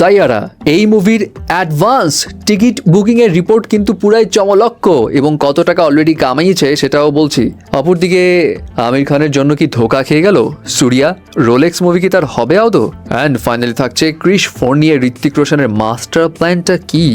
সাইয়ারা, এই মুভির advance ticket booking এর রিপোর্ট কিন্তু পুরাই চমলক্ষ এবং কত টাকা অলরেডি কামাইছে সেটাও বলছি। অপরদিকে, আমির খানের জন্য কি ধোকা খেয়ে গেল? সুরিয়া, রোলেক্স মুভি কি তার হবে আদৌ? অ্যান্ড ফাইনালি থাকছে ক্রিস ফোর্নিয়ে ঋত্বিক রোশনের মাস্টার প্ল্যানটা কি?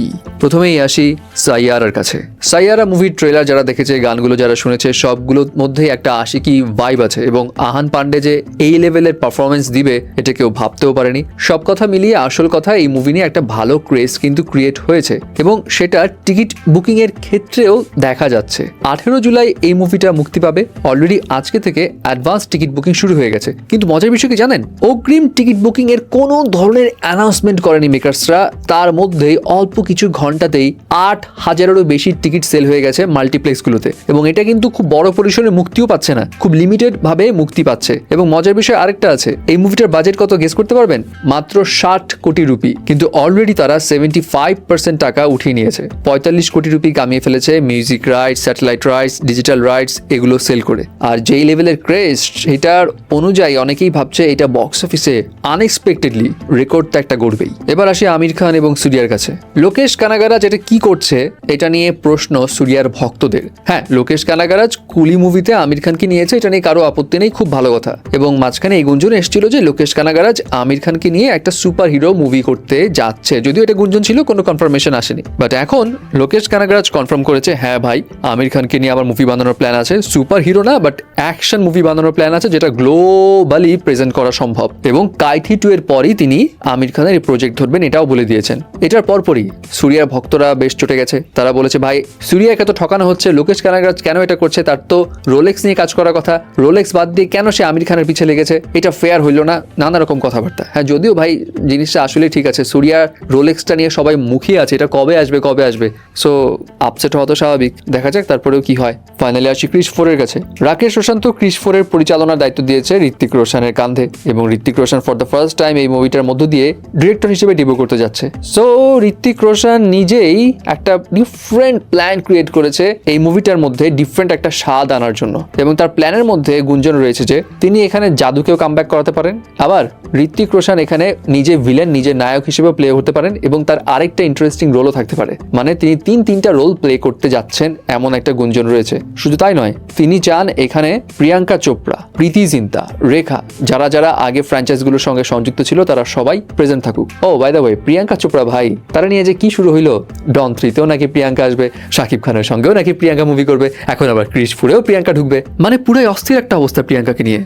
প্রথমেই আসি সাইয়ারার কাছে। সাইয়ারা মুভির ট্রেলার যারা দেখেছে, গানগুলো যারা শুনেছে, সবগুলোর মধ্যেই একটা আশিকি ভাইব আছে এবং আহান পান্ডে যে এই লেভেলের পারফরমেন্স দিবে, এটা কেউ ভাবতেও পারেনি। সব কথা মিলিয়ে আসল কথা এই মুভি নিয়ে একটা ভালো ক্রেজ কিন্তু ক্রিয়েট হয়েছে এবং সেটা টিকিট বুকিং এর ক্ষেত্রেও দেখা যাচ্ছে। আঠেরো জুলাই এই মুভিটা মুক্তি পাবে। অলরেডি আজকে থেকে অ্যাডভান্স টিকিট বুকিং শুরু হয়ে গেছে। কিন্তু মজার বিষয় কি জানেন? অগ্রিম টিকিট বুকিং এর কোনো ধরনের অ্যানাউন্সমেন্ট করেনি মেকার্সরা তার মধ্যেই অল্প কিছু ঘন্টাতেই আট হাজারেরও বেশি টিকিট সেল হয়ে গেছে মাল্টিপ্লেক্সগুলোতে এবং এটা কিন্তু খুব বড় পরিসরে মুক্তিও পাচ্ছে না। খুব লিমিটেড ভাবে মুক্তি পাচ্ছে। এবং মজার বিষয় আরেকটা আছে। এই মুভিটার বাজেট কত গেস করতে পারবেন? মাত্র ষাট কোটি রুপি। কিন্তু অলরেডি তারা সেভেন্টি ফাইভ পার্সেন্ট টাকা উঠিয়ে নিয়েছে। পঁয়তাল্লিশ কোটি রুপি কামিয়ে ফেলেছে music rights satellite rights digital rights এগুলো সেল করে। আর যেই লেভেলের ক্রেজ সেটার অনুযায়ী অনেকেই ভাবছে এটা বক্স অফিসে আনএক্সপেক্টেডলি রেকর্ড তো একটা গড়বেই। এবার আসি আমির খান এবং সুরিয়ার কাছে। লোকেশ কানাগারাজ এটা কি করছে, এটা নিয়ে প্রশ্ন সুরিয়ার ভক্তদের। হ্যাঁ লোকেশ কানাগারাজ কুলি মুভিতে আমির খানকে নিয়েছে, এটা নিয়ে কারও আপত্তি নেই, খুব ভালো কথা। এবং মাঝখানে এই গুঞ্জন এসেছিল যে লোকেশ কানাগারাজ আমির খানকে নিয়ে একটা সুপার হিরো মুভি করতে যাচ্ছে। যদিও এটা গুঞ্জন ছিল, কোনো কনফার্মেশন আসেনি। বাট এখন লোকেশ কানাগারাজ কনফার্ম করেছে হ্যাঁ ভাই, আমির খানকে নিয়ে আমার মুভি বানানোর প্ল্যান আছে। সুপার হিরো না বাট অ্যাকশন মুভি বানানোর প্ল্যান আছে, যেটা গ্লোবালি প্রেজেন্ট করা সম্ভব। এবং কাইথি টু এর পরই তিনি আমির খানের এই প্রজেক্ট ধরবেন, এটাও বলে দিয়েছেন। এটার পরপরই সুরিয়ার ভক্তরা বেশ চটে গেছে। তারা বলেছে, ভাই, সুরিয়াকে তো ঠকানো হচ্ছে, লোকেশ কানাগরাজ কেন এটা করছে? তার তো রোলেক্স নিয়ে কাজ করার কথা। রোলেক্স বাদ দিয়ে কেন সে আমির খানের পিছে লেগেছে? এটা ফেয়ার হইল না। নানা রকম কথাবার্তা। হ্যাঁ যদিও ভাই, জিনিসটা আসলে ঠিক আছে সুরিয়ার রোলেক্সটা নিয়ে সবাই মুখিয়ে আছে, এটা কবে আসবে কবে আসবে? সো আপসেট হওয়া তো স্বাভাবিক। দেখা যাক তারপরেও কি হয়। ফাইনালি আসি ক্রিস ফোরের কাছে। রাকেশ রোশান তো ক্রিস ফোরের পরিচালনার দায়িত্ব দিয়েছে ঋত্বিক রোশানের কাঁধে এবং Hrithik Roshan for the first time এই মুভিটার মধ্য দিয়ে ডিরেক্টর হিসেবে ডেবিউ করতে যাচ্ছে। সো ঋত্বিক রোশন নিজেই একটা ডিফারেন্ট প্ল্যান ক্রিয়েট করেছে এই মুভিটার মধ্যে ডিফারেন্ট একটা স্বাদ আনার জন্য। এবং তার প্ল্যানের মধ্যে গুঞ্জন রয়েছে যে তিনি এখানে জাদুকেও কামব্যাক করাতে পারেন। আবার ঋত্বিক রোশন এখানে নিজে ভিলেন নিজে নায়ক হিসেবে প্লে হতে পারেন এবং তার আরেকটা ইন্টারেস্টিং রোলও থাকতে পারে। মানে তিনি তিন তিনটা রোল প্লে করতে যাচ্ছেন এমন একটা গুঞ্জন রয়েছে। শুধু তাই নয়, তিনি চান এখানে প্রিয়াঙ্কা চোপড়া, প্রীতি জিন্তা, রেখা, যারা যারা আগে ফ্র্যাঞ্চাইজগুলোর সঙ্গে সংযুক্ত ছিল, তারা সবাই প্রেজেন্ট থাকুক। ও by the way Priyanka Chopra ভাই, তারা নিয়ে যে কি শুরু হইল? ডন থ্রিতেও নাকি প্রিয়াঙ্কা আসবে, শাকিব খানের সঙ্গেও নাকি প্রিয়াঙ্কা মুভি করবে, এখন আবার ক্রিশ ফুরেও প্রিয়াঙ্কা ঢুকবে। মানে পুরাই অস্থির একটা অবস্থা প্রিয়াঙ্কাকে নিয়ে।